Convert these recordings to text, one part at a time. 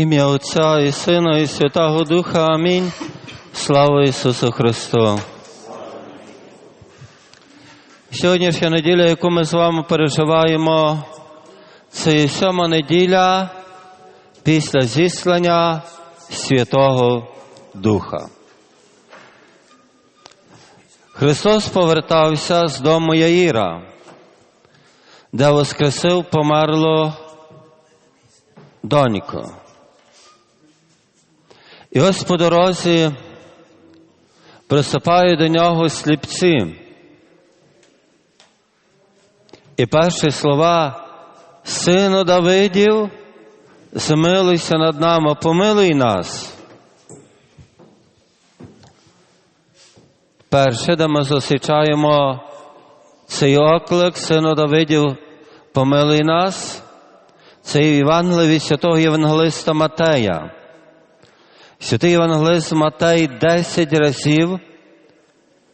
Ім'я Отця і Сина, і Святого Духа. Амінь. Слава Ісусу Христу. Сьогоднішня неділя, яку ми з вами переживаємо, це сьома неділя після зіслання Святого Духа. Христос повертався з дому Яїра, де воскресив померло доньку. І ось по дорозі приступають до нього сліпці. І перші слова Сину Давидів, змилуйся над нами, помилуй нас. Перше, де ми зустрічаємо цей оклик, Сину Давидів, помилуй нас, це Євангеліє від святого Євангелиста Матея. Святий Євангелист Матей 10 разів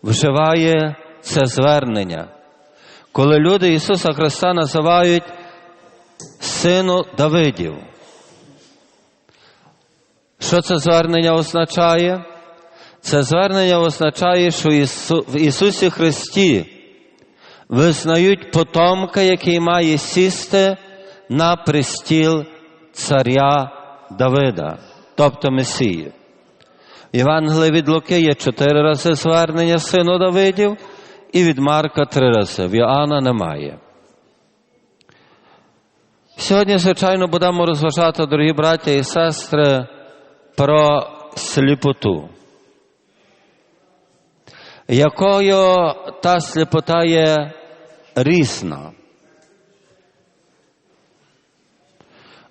вживає це звернення, коли люди Ісуса Христа називають Сину Давидів. Що це звернення означає? Це звернення означає, що в Ісусі Христі визнають потомка, який має сісти на престіл царя Давида, тобто Месії. Євангелії від Луки є чотири рази звернення сину Давидів, і від Марка три рази. В Іоанна немає. Сьогодні, звичайно, будемо розважати, дорогі браття і сестри, про сліпоту. Якою та сліпота є різна.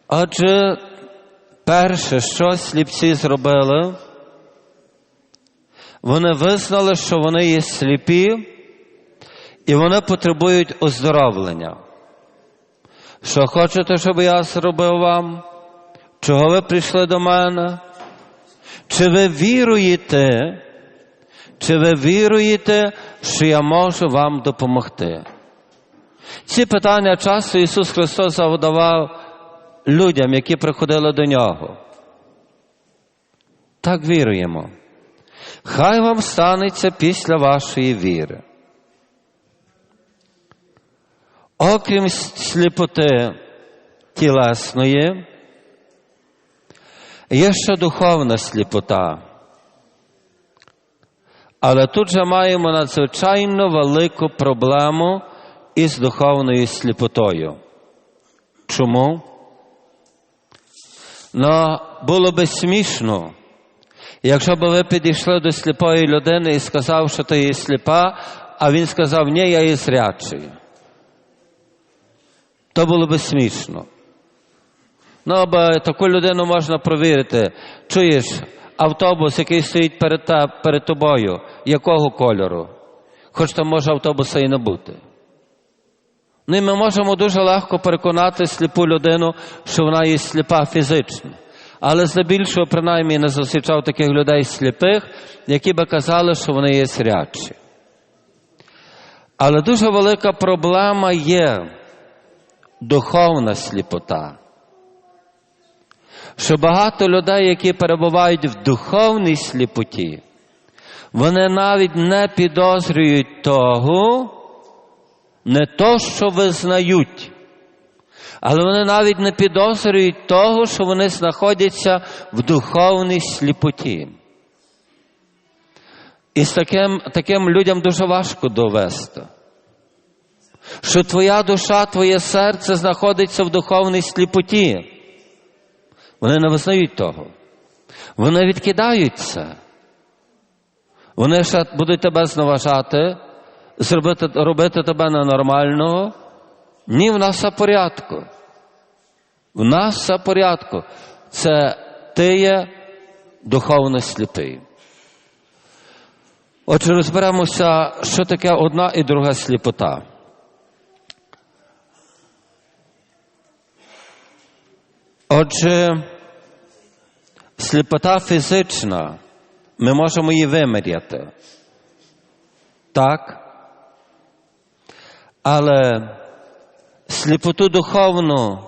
Отже, перше, що сліпці зробили, вони визнали, що вони є сліпі, і вони потребують оздоровлення. Що хочете, щоб я зробив вам? Чого ви прийшли до мене? Чи ви віруєте, чи ви віруєте, що я можу вам допомогти? Ці питання часто Ісус Христос задавав людям, які приходили до нього. Так віруємо. Хай вам станеться після вашої віри. Окрім сліпоти тілесної, є ще духовна сліпота. Але тут же маємо надзвичайно велику проблему із духовною сліпотою. Чому? Ну, було би смішно, якщо б ви підійшли до сліпої людини і сказав, що ти є сліпа, а він сказав, ні, я є зрячий. То було би смішно. Ну, або таку людину можна провірити. Чуєш, автобус, який стоїть перед, та, перед тобою, якого кольору? Хоч там може автобуса і не бути. Ну і ми можемо дуже легко переконати сліпу людину, що вона є сліпа фізично. Але здебільшого, принаймні, не зустрічав таких людей сліпих, які би казали, що вони є зрячі. Але дуже велика проблема є духовна сліпота. Що багато людей, які перебувають в духовній сліпоті, вони навіть не підозрюють того, не то, що визнають, але вони навіть не підозрюють того, що вони знаходяться в духовній сліпоті. І з таким, таким людям дуже важко довести, що твоя душа, твоє серце знаходиться в духовній сліпоті. Вони не визнають того. Вони відкидають це. Вони ще будуть тебе зневажати, зробити, робити тебе ненормального. Ні, в нас все порядку. В нас все порядку. Це ти є духовно сліпий. Отже, розберемося, що таке одна і друга сліпота. Отже, сліпота фізична, ми можемо її виміряти. Так? Але сліпоту духовну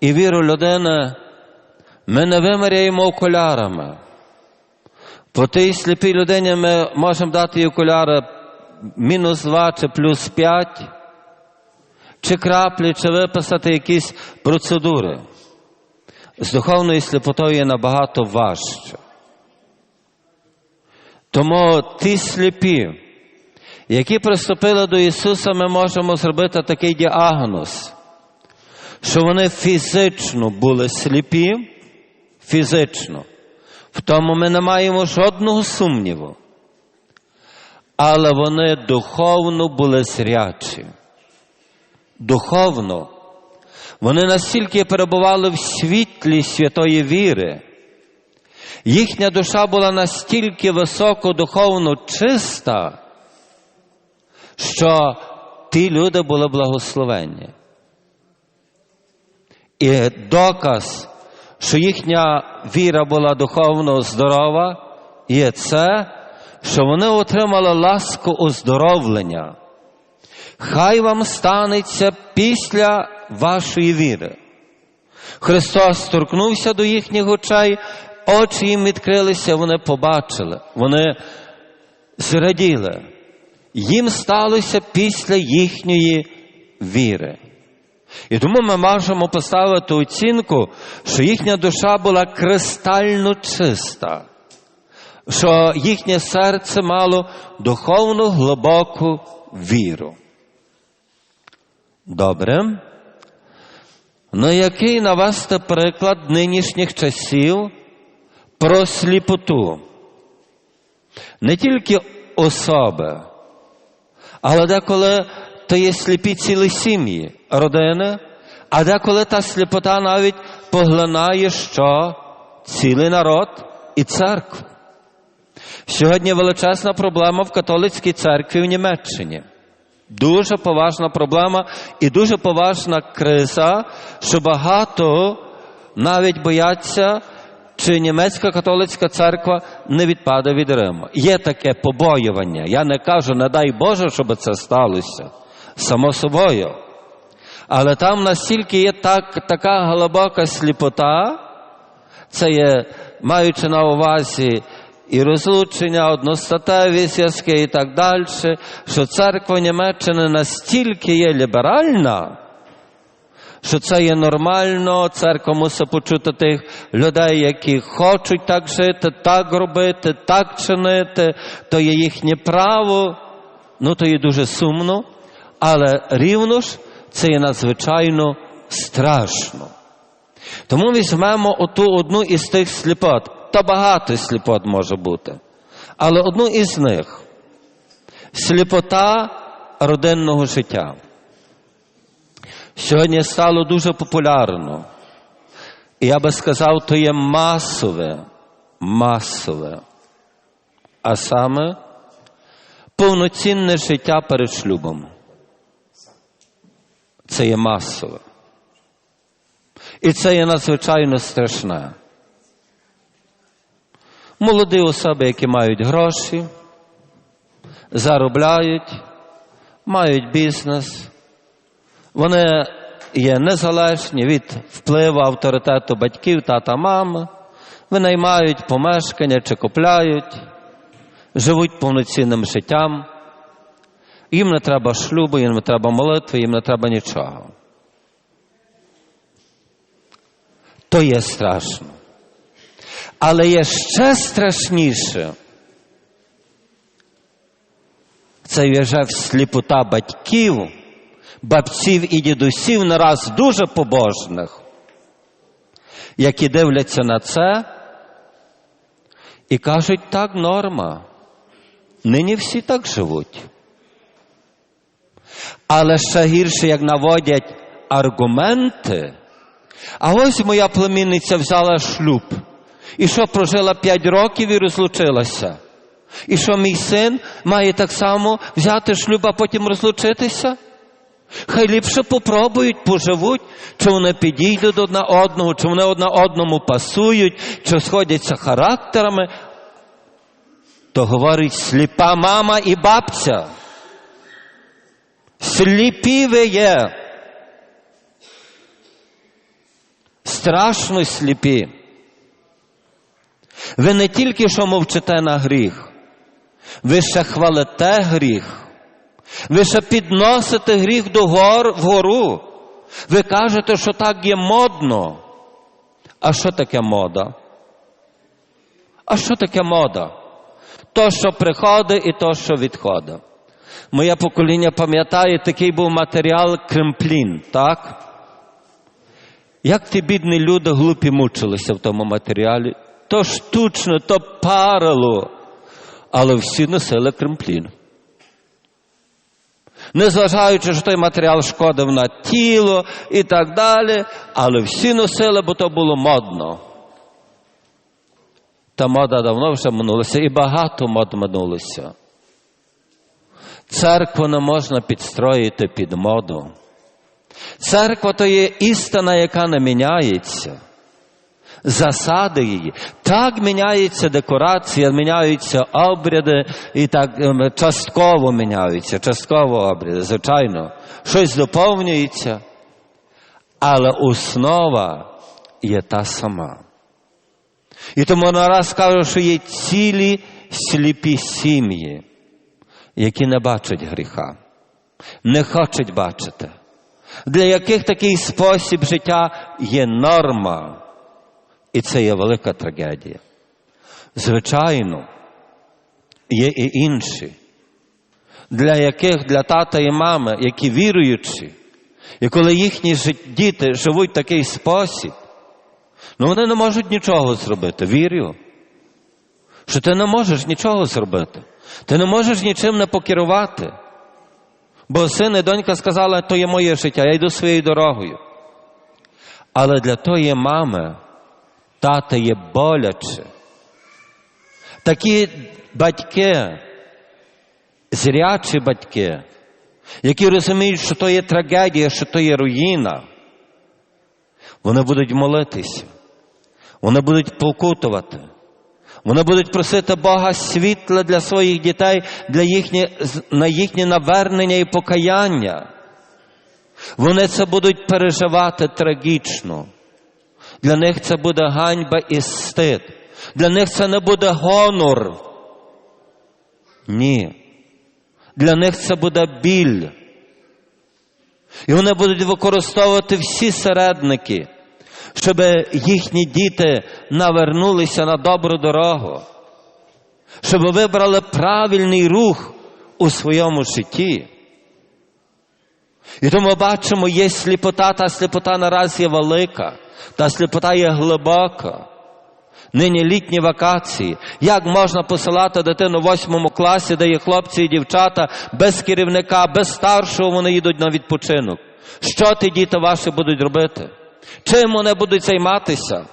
і віру людини Ми не виміряємо окулярами. По тій сліпій людині ми можемо дати їй окуляри мінус 2 чи плюс 5, чи краплі, чи виписати якісь процедури. З духовною сліпотою є набагато важче. Тому ті сліпі, які приступили до Ісуса, ми можемо зробити такий діагноз, що вони фізично були сліпі, фізично. В тому ми не маємо жодного сумніву. Але вони духовно були зрячі. Духовно. Вони настільки перебували в світлі святої віри. Їхня душа була настільки високо духовно чиста, що ті люди були благословенні. І доказ, що їхня віра була духовно здорова, є це, що вони отримали ласку оздоровлення. Хай вам станеться після вашої віри. Христос торкнувся до їхніх очей, очі їм відкрилися, вони побачили, вони зраділи. Їм сталося після їхньої віри. І тому ми можемо поставити оцінку, що їхня душа була кристально чиста, що їхнє серце мало духовну глибоку віру. Добре. Ну, який навести приклад нинішніх часів про сліпоту? Не тільки особи, але деколи то є сліпі цілі сім'ї, родини, а деколи та сліпота навіть поглинає що цілий народ і церкву. Сьогодні величезна проблема в католицькій церкві в Німеччині. Дуже поважна проблема і дуже поважна криза, що багато навіть бояться, чи німецька католицька церква не відпаде від Риму. Є таке побоювання. Я не кажу, не дай Боже, щоб це сталося. Само собою. Але там настільки є так, така глибока сліпота, це є, маючи на увазі і розлучення, одностатеві зв'язки і так далі, що церква Німеччини настільки є ліберальна, що це є нормально, церква мусить почути тих людей, які хочуть так жити, так робити, так чинити, то є їхнє право, ну то є дуже сумно, але рівно ж це є надзвичайно страшно. Тому візьмемо оту одну із тих сліпот. Та багато сліпот може бути. Але одну із них сліпота родинного життя. Сьогодні стало дуже популярно. Я би сказав, то є масове, масове, а саме повноцінне життя перед шлюбом. Це є масове. І це є надзвичайно страшне. Молоді особи, які мають гроші, заробляють, мають бізнес, вони є незалежні від впливу авторитету батьків, тата, мами, винаймають помешкання чи купляють, живуть повноцінним життям. Їм не треба шлюбу, їм не треба молитви, їм не треба нічого. То є страшно. Але є ще страшніше. Це вже сліпота батьків, бабців і дідусів нараз дуже побожних, які дивляться на це і кажуть, так норма. Нині всі так живуть. Але ще гірше, як наводять аргументи. А ось моя племінниця взяла шлюб. І що прожила 5 років і розлучилася. І що мій син має так само взяти шлюб, а потім розлучитися? Хай ліпше попробують, поживуть, чи вони підійдуть одна одного, чи вони одна одному пасують, чи сходяться характерами. То говорить сліпа мама і бабця. Сліпі ви є. Страшно сліпі. Ви не тільки що мовчите на гріх, ви ще хвалите гріх, ви ще підносите гріх до гор, вгору. Ви кажете, що так є модно. А що таке мода? А що таке мода? То, що приходить і то, що відходить. Моє покоління пам'ятає, такий був матеріал кремплін, так? Як ті бідні люди глупі мучилися в тому матеріалі? То штучно, то парило, але всі носили кремплін. Незважаючи, що той матеріал шкодив на тіло і так далі, але всі носили, бо то було модно. Та мода давно вже минулася, і багато мод минулося. Церкву не можна підстроїти під моду. Церква то є істина, яка не міняється. Засади її. Так міняється декорація, міняються обряди і так ем, частково міняються, частково обряди, звичайно. Щось доповнюється, але основа є та сама. І тому нараз кажу, що є цілі сліпі сім'ї, які не бачать гріха, не хочуть бачити, для яких такий спосіб життя є норма. І це є велика трагедія. Звичайно, є і інші, для яких для тата і мами, які віруючі, і коли їхні діти живуть в такий спосіб, ну вони не можуть нічого зробити. Вірю, що ти не можеш нічого зробити. Ти не можеш нічим не покерувати. Бо син і донька сказали, то є моє життя, я йду своєю дорогою. Але для тої мами, тата є боляче. Такі батьки, зрячі батьки, які розуміють, що то є трагедія, що то є руїна, вони будуть молитися, вони будуть покутувати, вони будуть просити Бога світла для своїх дітей, для їхнє, на їхнє навернення і покаяння. Вони це будуть переживати трагічно. Для них це буде ганьба і стид. Для них це не буде гонор. Ні. Для них це буде біль. І вони будуть використовувати всі середники, щоб їхні діти навернулися на добру дорогу, щоб вибрали правильний рух у своєму житті. І тому бачимо, є сліпота, та сліпота наразі велика, та сліпота є глибока. Нині літні вакації. Як можна посилати дитину в восьмому класі, де є хлопці і дівчата, без керівника, без старшого вони їдуть на відпочинок? Що ті діти ваші будуть робити? Чим вони будуть займатися?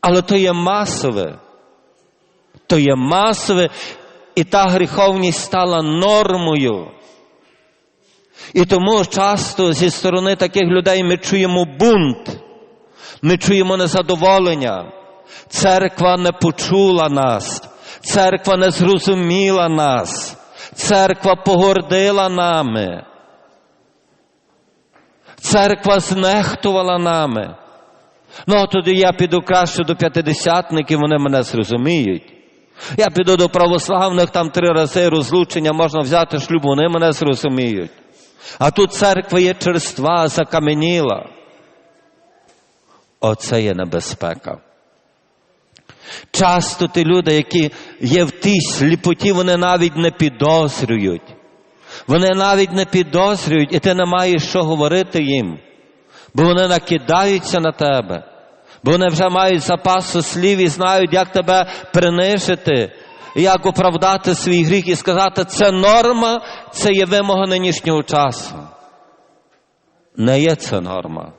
Але то є масове. То є масове, і та гріховність стала нормою. І тому часто зі сторони таких людей ми чуємо бунт, ми чуємо незадоволення. Церква не почула нас, церква не зрозуміла нас, церква погордила нами. Церква знехтувала нами. Ну, тоді я піду краще до п'ятидесятників, вони мене зрозуміють. Я піду до православних, там три рази розлучення можна взяти шлюб, вони мене зрозуміють. А тут церква є черства, закаменіла. Оце є небезпека. Часто ті люди, які є в тій сліпоті, вони навіть не підозрюють. Вони навіть не підозрюють, і ти не маєш що говорити їм, бо вони накидаються на тебе, бо вони вже мають запасу слів і знають, як тебе принижити, як оправдати свій гріх і сказати, це норма, це є вимога нинішнього часу. Не є це норма.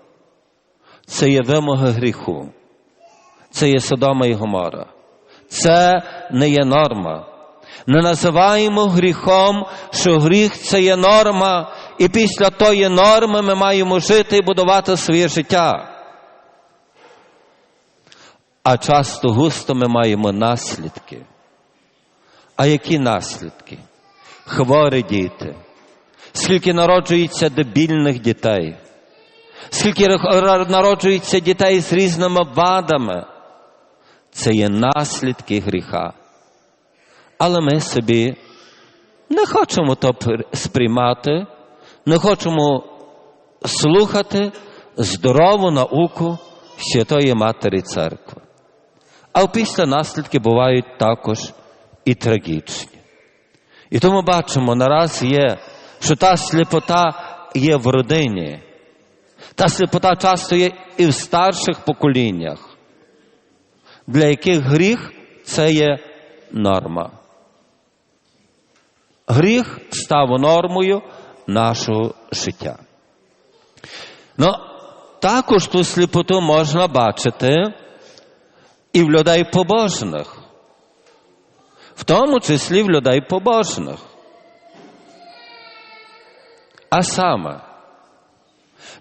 Це є вимоги гріху. Це є Содома і Гомора. Це не є норма. Не називаємо гріхом, що гріх це є норма, і після тої норми ми маємо жити і будувати своє життя. А часто густо ми маємо наслідки. А які наслідки? Хворі діти, скільки народжується дебільних дітей, скільки народжується дітей з різними вадами, це є наслідки гріха. Але ми собі не хочемо то сприймати, не хочемо слухати здорову науку Святої Матері Церкви. А після наслідки бувають також і трагічні. І тому бачимо, нараз є, що та сліпота є в родині. Та сліпота часто є і в старших поколіннях, для яких гріх це є норма. Гріх став нормою нашого життя. Ну, також ту сліпоту можна бачити і в людей побожних, в тому числі в людей побожних. А саме,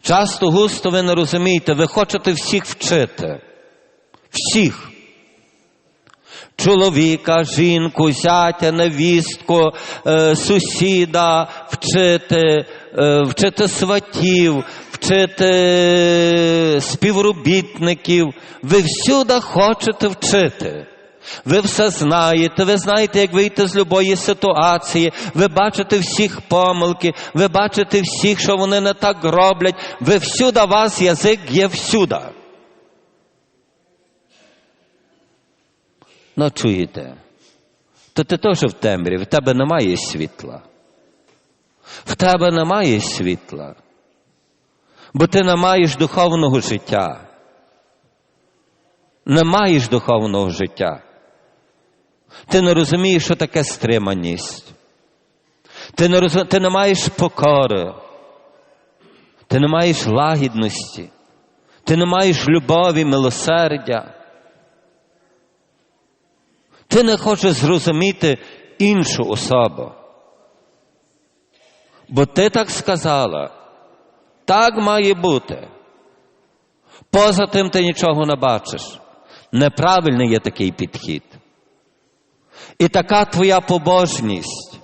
часто густо ви не розумієте, ви хочете всіх вчити. Всіх. Чоловіка, жінку, зятя, невістку, е, сусіда вчити, е, вчити сватів, вчити співробітників. Ви всюди хочете вчити. Ви все знаєте, ви знаєте, як вийти з любої ситуації, ви бачите всіх помилки, ви бачите всіх, що вони не так роблять. Ви всюди, вас язик є всюди. Ну, чуєте, то ти теж в темряві, в тебе немає світла. В тебе немає світла, бо ти не маєш духовного життя. Не маєш духовного життя. Ти не розумієш, що таке стриманість. Ти не, роз... ти не маєш покори. Ти не маєш лагідності. Ти не маєш любові, милосердя. Ти не хочеш зрозуміти іншу особу. Бо ти так сказала, так має бути. Поза тим ти нічого не бачиш. Неправильний є такий підхід. І така твоя побожність,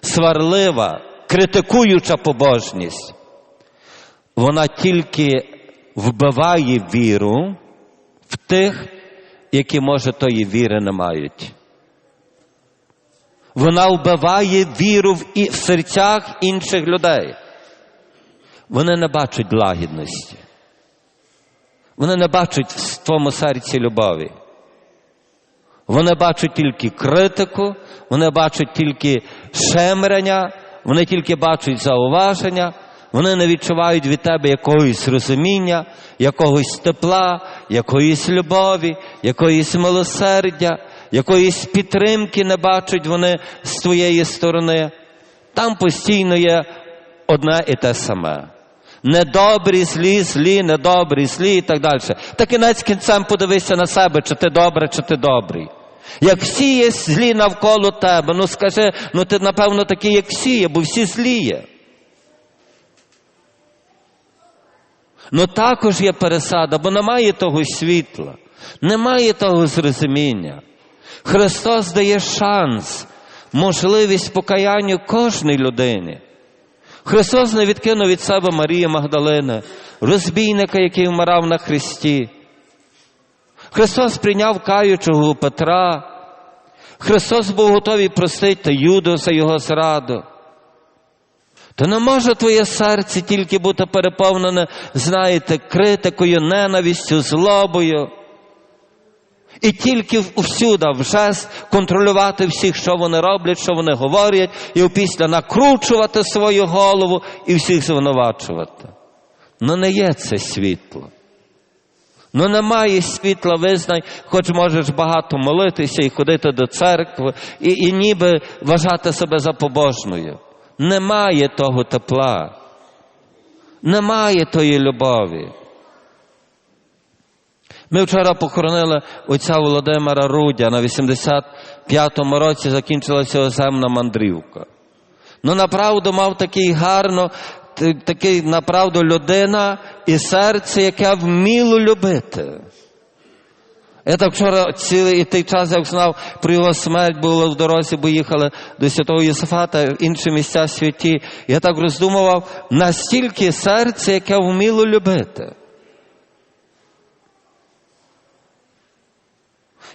сварлива, критикуюча побожність, вона тільки вбиває віру в тих, які, може, тої віри не мають. Вона вбиває віру в, серцях інших людей. Вони не бачать лагідності. Вони не бачать в твоєму серці любові. Вони бачать тільки критику, вони бачать тільки шемрання, вони тільки бачать зауваження, вони не відчувають від тебе якогось розуміння, якогось тепла, якоїсь любові, якоїсь милосердя, якоїсь підтримки не бачать вони з твоєї сторони. Там постійно є одне і те саме. Недобрі, злі, злі, недобрі, злі і так далі. Так кінець кінцем подивися на себе, чи ти добре, чи ти добрий. Як всі є злі навколо тебе, ну скажи, ну ти напевно такий, як всі є, бо всі злі є. Ну також є пересада, бо немає того світла, немає того зрозуміння. Христос дає шанс, можливість покаянню кожній людині. Христос не відкинув від себе Марії Магдалини, розбійника, який вмирав на Христі. Христос прийняв каючого Петра. Христос був готовий простити Юду за його зраду. То не може твоє серце тільки бути переповнене, знаєте, критикою, ненавистю, злобою. І тільки всюди вже контролювати всіх, що вони роблять, що вони говорять, і опісля накручувати свою голову і всіх звинувачувати. Ну не є це світло. Ну немає світла, визнай, хоч можеш багато молитися і ходити до церкви, і, і ніби вважати себе за побожною. Немає того тепла, немає тої любові. Ми вчора похоронили отця Володимира Рудя на 85-му році закінчилася оземна мандрівка. Ну, направду мав такий гарно, такий направду людина і серце, яке вміло любити. Я так вчора цілий і той час, як знав про його смерть, було в дорозі, бо їхали до святого Єсифата, в інші місця святі. Я так роздумував, настільки серце, яке вміло любити.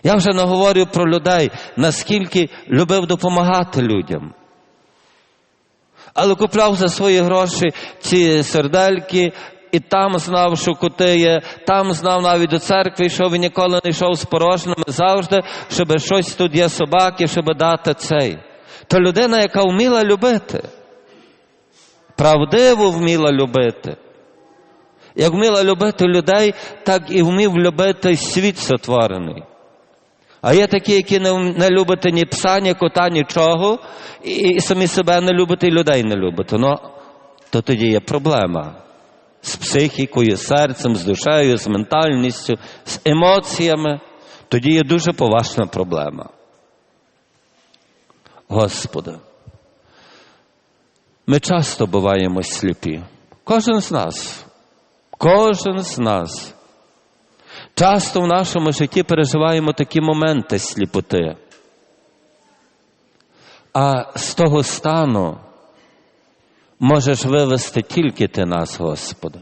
Я вже не говорю про людей, наскільки любив допомагати людям. Але купляв за свої гроші ці сердельки, і там знав, що кути є, там знав навіть до церкви, йшов і ніколи не йшов з порожніми, завжди, щоб щось тут є собаки, щоб дати цей. То людина, яка вміла любити, правдиво вміла любити. Як вміла любити людей, так і вмів любити світ сотворений. А є такі, які не, не любите ні пса, ні кота, нічого, і, і самі себе не любите, і людей не любите. Ну, то тоді є проблема з психікою, з серцем, з душею, з ментальністю, з емоціями. Тоді є дуже поважна проблема. Господи, ми часто буваємо сліпі. Кожен з нас. Кожен з нас. Часто в нашому житті переживаємо такі моменти сліпоти. А з того стану можеш вивести тільки ти нас, Господи.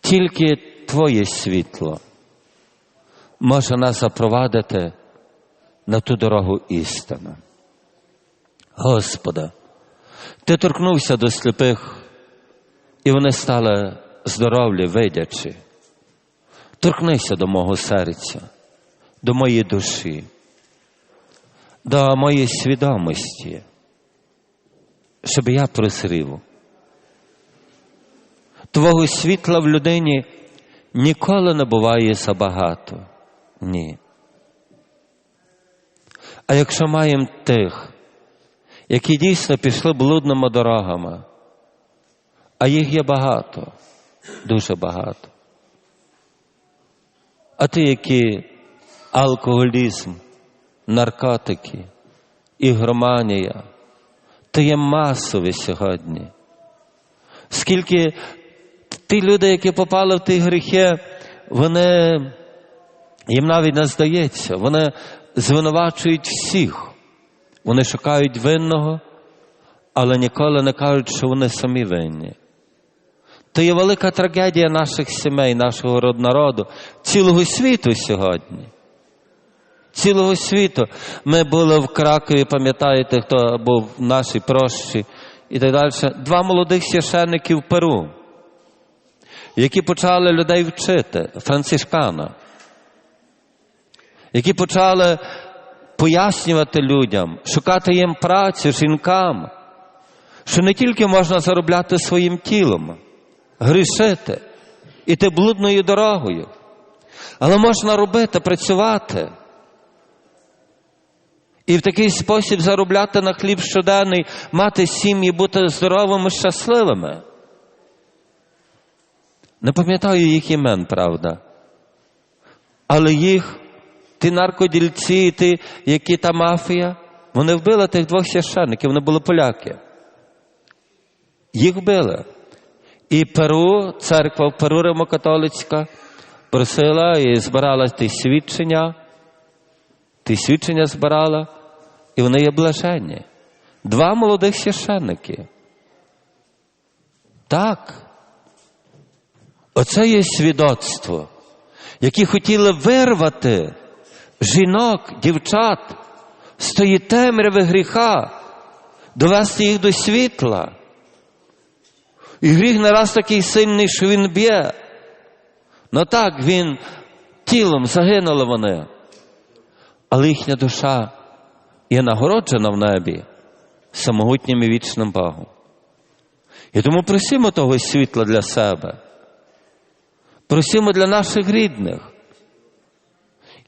Тільки Твоє світло може нас запровадити на ту дорогу істини. Господи, Ти торкнувся до сліпих, і вони стали здоровлі, видячі. Торкнися до мого серця, до моєї душі, до моєї свідомості, щоб я прозрів. Твого світла в людині ніколи не буває забагато. Ні. А якщо маємо тих, які дійсно пішли блудними дорогами, а їх є багато, дуже багато. А ті, які алкоголізм, наркотики, ігроманія, то є масові сьогодні. Скільки ті люди, які попали в ті гріхи, вони їм навіть не здається, вони звинувачують всіх. Вони шукають винного, але ніколи не кажуть, що вони самі винні. То є велика трагедія наших сімей, нашого народу, цілого світу сьогодні. Цілого світу. Ми були в Кракові, пам'ятаєте, хто був в нашій прощі і так далі. Два молодих священники в Перу, які почали людей вчити, францишкана, які почали пояснювати людям, шукати їм працю, жінкам, що не тільки можна заробляти своїм тілом грішити, іти блудною дорогою. Але можна робити, працювати. І в такий спосіб заробляти на хліб щоденний, мати сім'ї, бути здоровими, щасливими. Не пам'ятаю їх імен, правда. Але їх, ті наркодільці, ті, які та мафія, вони вбили тих двох священників, вони були поляки. Їх вбили. І Перу, церква в Перу римокатолицька, просила і збирала ті свідчення, ті свідчення збирала, і вони є блаженні. Два молодих священники. Так. Оце є свідоцтво, які хотіли вирвати жінок, дівчат з тої темряви гріха, довести їх до світла. І гріх не раз такий сильний, що він б'є. Ну так, він тілом загинули вони. Але їхня душа є нагороджена в небі самогутнім і вічним Богом. І тому просимо того світла для себе. Просимо для наших рідних.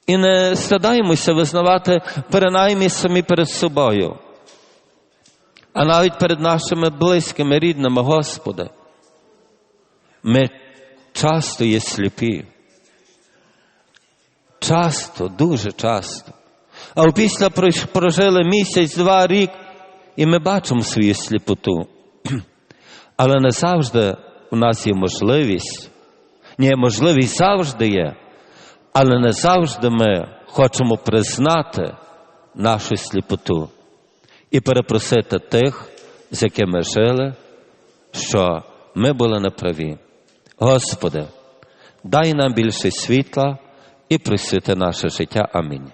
І не стадаємося визнавати принаймні самі перед собою а навіть перед нашими близькими, рідними, Господи, ми часто є сліпі. Часто, дуже часто. А опісля прожили місяць, два рік, і ми бачимо свою сліпоту. Але не завжди у нас є можливість. Ні, можливість завжди є. Але не завжди ми хочемо признати нашу сліпоту і перепросити тих, з якими жили, що ми були неправі. Господи, дай нам більше світла і присвіти наше життя. Амінь.